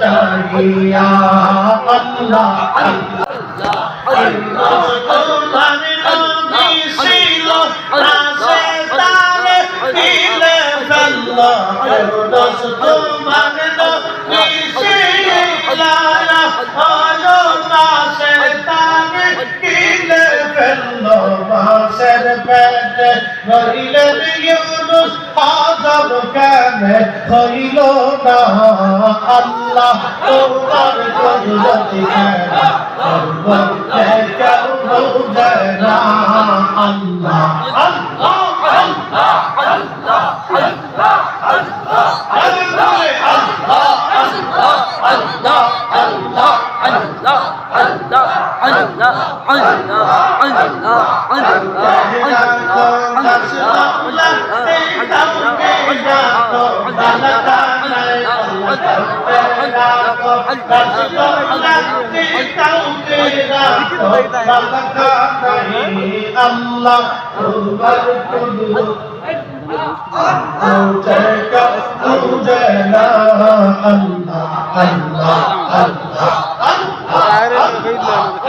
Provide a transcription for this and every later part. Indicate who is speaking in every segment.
Speaker 1: چاہیا اللہ اللہ اللہ ফেলল বাঁশের পেটে রইলেন ইউনুস আদম কেন হইল না আল্লাহ তোমার কুদরতি খেলা করবতে কেউ বোঝে না আল্লাহ আল্লাহ আল্লাহ আল্লাহ أوجيك أوجينا الله الله الله الله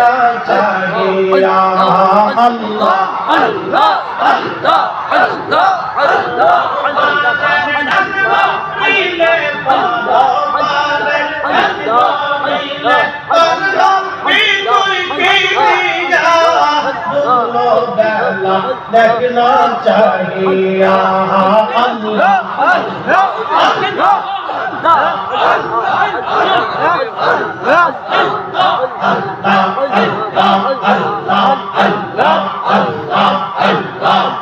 Speaker 1: करना चाहिए अल्लाह अल्लाह अल्लाह अल्लाह अल्लाह अल्लाह لگنا چاہیے اللہ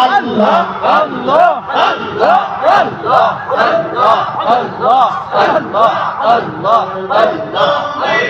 Speaker 1: আল্লাহ আল্লাহ আল্লাহ আল্লাহ দেখনা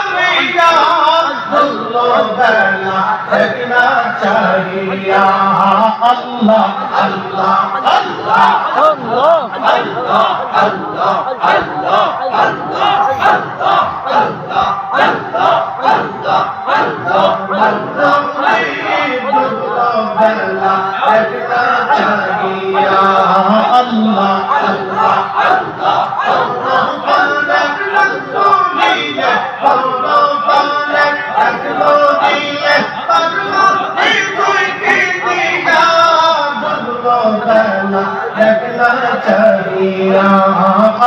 Speaker 1: আল্লাহ আল্লাহ আল্লাহ আল্লাহ আল্লাহ আল্লাহ আল্লাহ আল্লাহ আল্লাহ বেলা দেখনা চাহিয়া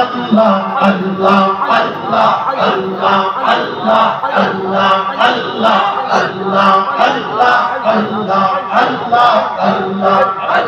Speaker 1: আল্লাহ আল্লাহ আল্লাহ আল্লাহ আল্লাহ আল্লাহ আল্লাহ আল্লাহ আল্লাহ আল্লাহ আল্লাহ আল্লাহ